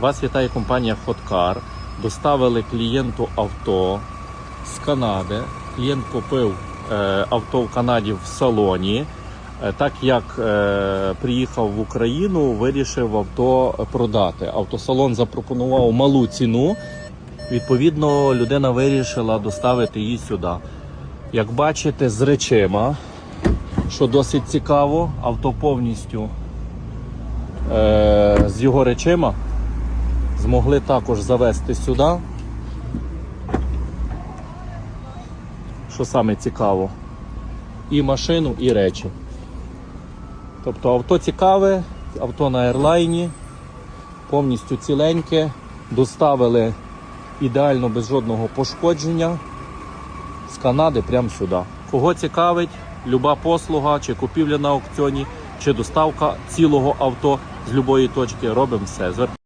Вас вітає компанія Ходкар. Доставили клієнту авто з Канади. Клієнт купив е, авто в Канаді в салоні. Е, Так як е, приїхав в Україну, вирішив авто продати. Автосалон запропонував малу ціну. Відповідно, людина вирішила доставити її сюди. Як бачите, з речима, що досить цікаво, авто повністю е, з його речима змогли також завести сюди. Що саме цікаво, і машину, і речі. Тобто авто цікаве, авто на ерлайні, повністю ціленьке, доставили ідеально без жодного пошкодження з Канади прямо сюди. Кого цікавить, люба послуга, чи купівля на аукціоні, чи доставка цілого авто з будь-якої точки, робимо все.